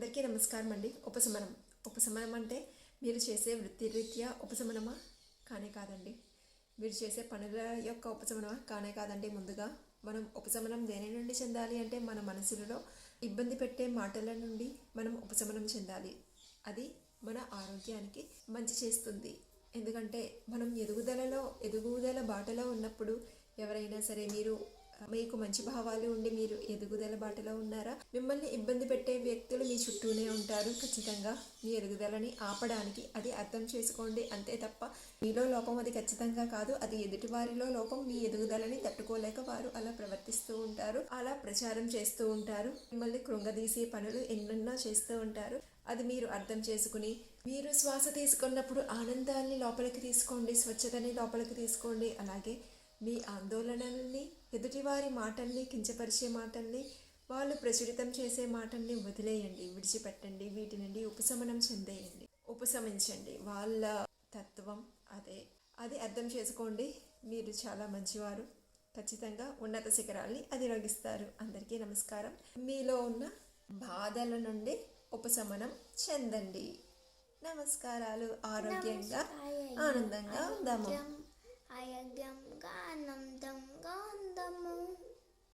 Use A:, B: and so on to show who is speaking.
A: అందరికీ నమస్కారం అండి. ఉపశమనం. ఉపశమనం అంటే మీరు చేసే వృత్తిరీత్యా ఉపశమనమా? కానే కాదండి. మీరు చేసే పనుల యొక్క ఉపశమనమా? కానే కాదండి. ముందుగా మనం ఉపశమనం దేని నుండి చెందాలి అంటే మన మనసులలో ఇబ్బంది పెట్టే మాటల నుండి మనం ఉపశమనం చెందాలి. అది మన ఆరోగ్యానికి మంచి చేస్తుంది. ఎందుకంటే మనం ఎదుగుదలలో ఎదుగుదల బాటలో ఉన్నప్పుడు ఎవరైనా సరే మీరు మీకు మంచి భావాలు ఉండి మీరు ఎదుగుదల బాటలో ఉన్నారా? మిమ్మల్ని ఇబ్బంది పెట్టే వ్యక్తులు మీ చుట్టూనే ఉంటారు. ఖచ్చితంగా మీ ఎదుగుదలని ఆపడానికి అది అర్థం చేసుకోండి. అంతే తప్ప మీలో లోపం అది ఖచ్చితంగా కాదు. అది ఎదుటివారిలో లోపం. మీ ఎదుగుదలని తట్టుకోలేక వారు అలా ప్రవర్తిస్తూ ఉంటారు. అలా ప్రచారం చేస్తూ ఉంటారు. మిమ్మల్ని కృంగదీసే పనులు ఎన్నెన్నో చేస్తూ ఉంటారు. అది మీరు అర్థం చేసుకుని మీరు శ్వాస తీసుకున్నప్పుడు ఆనందాన్ని లోపలికి తీసుకోండి. స్వచ్ఛతని లోపలికి తీసుకోండి. అలాగే మీ ఆందోళనల్ని ఎదుటివారి మాటల్ని కించపరిచే మాటల్ని వాళ్ళు ప్రచురితం చేసే మాటల్ని వదిలేయండి విడిచిపెట్టండి వీటి నుండి ఉపశమనం చెందేయండి. ఉపశమించండి. వాళ్ళ తత్వం అదే. అది అర్థం చేసుకోండి. మీరు చాలా మంచివారు. ఖచ్చితంగా ఉన్నత శిఖరాల్ని అధిరోగిస్తారు. అందరికీ నమస్కారం. మీలో ఉన్న బాధల నుండి ఉపశమనం చెందండి. నమస్కారాలు. ఆరోగ్యంగా ఆనందంగా ఉందాము.